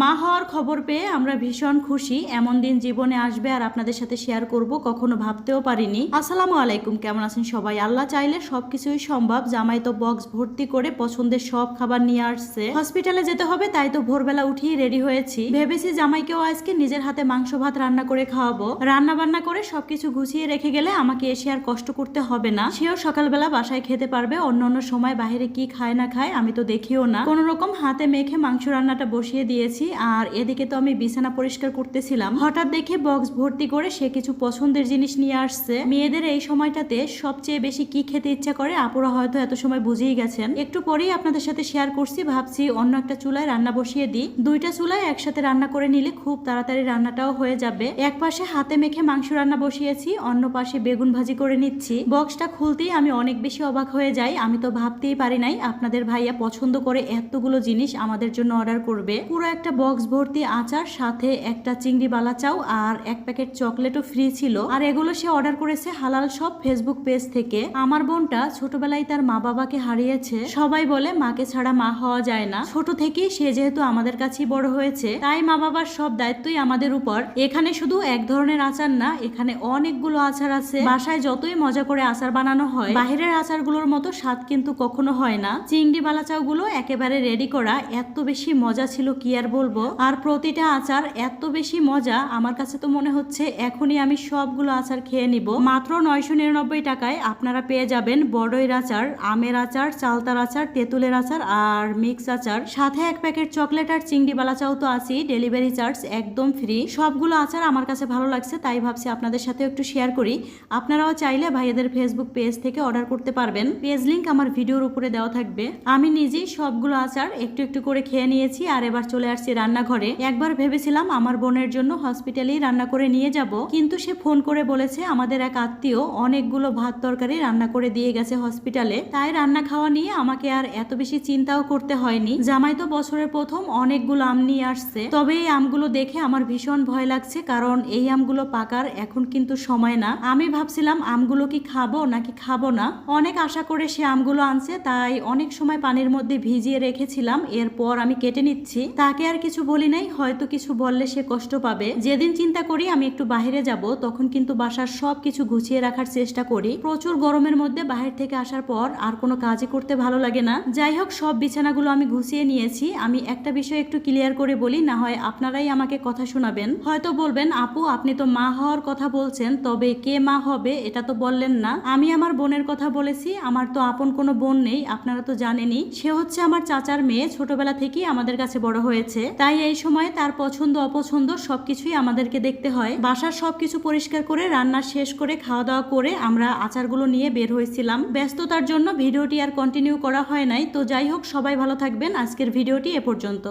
মা হওয়ার খবর পেয়ে আমরা ভীষণ খুশি। এমন দিন জীবনে আসবে আর আপনাদের সাথে শেয়ার করব, কখনো ভাবতেও পারিনি। আসসালামু আলাইকুম, কেমন আছেন সবাই? আল্লাহ চাইলে সবকিছুই সম্ভব। জামাই তো বক্স ভর্তি করে পছন্দের সব খাবার নিয়ে আসছে। হসপিটালে যেতে হবে, তাই তো ভোরবেলা উঠিয়ে রেডি হয়েছি। ভেবেছি জামাইকেও আজকে নিজের হাতে মাংস ভাত রান্না করে খাওয়াবো। রান্না বান্না করে সবকিছু গুছিয়ে রেখে গেলে আমাকে এসে আর কষ্ট করতে হবে না। সেও সকালবেলা বাসায় খেতে পারবে, অন্য অন্য সময় বাইরে কি খায় না খায় আমি তো দেখিও না। কোন রকম হাতে মেখে মাংস রান্নাটা বসিয়ে দিয়েছি। আর এদিকে তো আমি বিছানা পরিষ্কার করতেছিলাম। হঠাৎ দেখে বক্স ভর্তি করে সে কিছু পছন্দের জিনিস নিয়ে আসছে। মেয়েদের এই সময়টাতে সবচেয়ে বেশি কি খেতে ইচ্ছা করে আপুরা হয়তো এত সময় বুঝেই গেছেন। একটু পরেই আপনাদের সাথে শেয়ার করছি, ভাবছি অন্য একটা চুলায় রান্না বসিয়ে দিই। দুইটা চুলায় একসাথে রান্না করে নিলে খুব তাড়াতাড়ি রান্নাটাও হয়ে যাবে। এক পাশে হাতে মেখে মাংস রান্না বসিয়েছি, অন্য পাশে বেগুন ভাজি করে নিচ্ছি। বক্সটা খুলতেই আমি অনেক বেশি অবাক হয়ে যাই। আমি তো ভাবতেই পারি নাই আপনাদের ভাইয়া পছন্দ করে এতগুলো জিনিস আমাদের জন্য অর্ডার করবে। পুরো একটা বক্স ভর্তি আচার, সাথে একটা চিংড়ি বালা চাও আর এক প্যাকেট চকলেটও ফ্রি ছিল। আর এগুলো সে অর্ডার করেছে হালাল সব ফেসবুক পেজ থেকে। আমার বোনটা ছোটবেলায় তার মা বাবাকে হারিয়েছে। সবাই বলে, মাকে ছাড়া মা হওয়া যায় না। ছোট থেকেই সে যেহেতু আমাদের কাছেই বড় হয়েছে, তাই মা বাবার সব দায়িত্বই আমাদের উপর। এখানে শুধু এক ধরনের আচার না, এখানে অনেকগুলো আচার আছে। বাসায় যতই মজা করে আচার বানানো হয়, বাহিরের আচারগুলোর মতো স্বাদ কিন্তু কখনো হয় না। চিংড়ি বালাচাও গুলো একেবারে রেডি করা, এত বেশি মজা ছিল কি আর বলব, আর প্রতিটা আচার এত বেশি মজা, আমার কাছে তো মনে হচ্ছে এখনই আমি সবগুলো আচার খেয়ে নিব। মাত্র নয়শো নিরানব্বই টাকায় আপনারা পেয়ে যাবেন বড়ইর আচার, আমের আচার, চালতার আচার, তেঁতুলের আচার আর মিক্স আচার। সাথে এক প্যাকেট চকলেট আর চিংড়ি বালাচাও তো আছি ডেলিভারি চার্জ একদম ফ্রি। সবগুলো আচার আমার কাছে ভালো লাগছে, তাই ভাবছি আপনাদের সাথে একটু শেয়ার করি। আপনারাও চাইলে ভাইয়াদের ফেসবুক পেজ থেকে অর্ডার করতে পারবেন। পেজ লিঙ্ক আমার ভিডিওর উপরে দেওয়া থাকবে। আমি নিজেই সবগুলো আচার একটু একটু করে খেয়ে নিয়েছি, আর এবার চলে আসছি রান্নাঘরে একবার ভেবেছিলাম আমার বোনের জন্য হসপিটালেই রান্না করে নিয়ে যাব, কিন্তু সে ফোন করে বলেছে আমাদের এক আত্মীয় অনেকগুলো ভাত তরকারি রান্না করে দিয়ে গেছে হসপিটালে। তাই রান্না খাওয়া নিয়ে আমাকে আর এত বেশি চিন্তাও করতে হয়নি। জামাই তো বছরের প্রথম অনেকগুলো আম নিয়ে আসছে। তবে এই আমগুলো দেখে আমার ভীষণ ভয় লাগছে, কারণ এই আমগুলো পাকার এখন কিন্তু সময় না। আমি ভাবছিলাম আমগুলো কি খাব নাকি খাব না। অনেক আশা করে সে আমগুলো আনছে, তাই অনেক সময় পানির মধ্যে ভিজিয়ে রেখেছিলাম। এরপর আমি কেটে নিচ্ছি। তাকে আর কিছু বলি নাই, হয়তো কিছু বললে সে কষ্ট পাবে। যেদিন চিন্তা করি আমি একটু বাইরে যাব, তখন কিন্তু বাসার সব কিছু গুছিয়ে রাখার চেষ্টা করি। প্রচুর গরমের মধ্যে বাহির থেকে আসার পর আর কোনো কাজই করতে ভালো লাগে না। যাই হোক, সব বিছানাগুলো আমি গুছিয়ে নিয়েছি। আমি একটা বিষয় একটু ক্লিয়ার করে বলি, না হয় আপনারাই আমাকে কথা শোনাবেন। হয়তো বলবেন, আপু, আপনি তো মা হওয়ার কথা বলছেন, তবে কে মা হবে এটা তো বললেন না। আমি আমার বোনের কথা বলেছি, আমার তো আপন কোনো বোন নেই, আপনারা তো জানেনই। সে হচ্ছে আমার চাচার মেয়ে, ছোটবেলা থেকেই আমাদের কাছে বড় হয়েছে। তাই এই সময় তার পছন্দ, অপছন্দ সবকিছুই আমাদেরকে দেখতে হয়। বাসার সবকিছু পরিষ্কার করে, রান্না শেষ করে খাওয়া দাওয়া করে আমরা আচারগুলো নিয়ে বের হয়েছিলাম। ব্যস্ততার জন্য ভিডিওটি আর কন্টিনিউ করা হয় নাই। তো যাই হোক, সবাই ভালো থাকবেন। আজকের ভিডিওটি এ পর্যন্ত।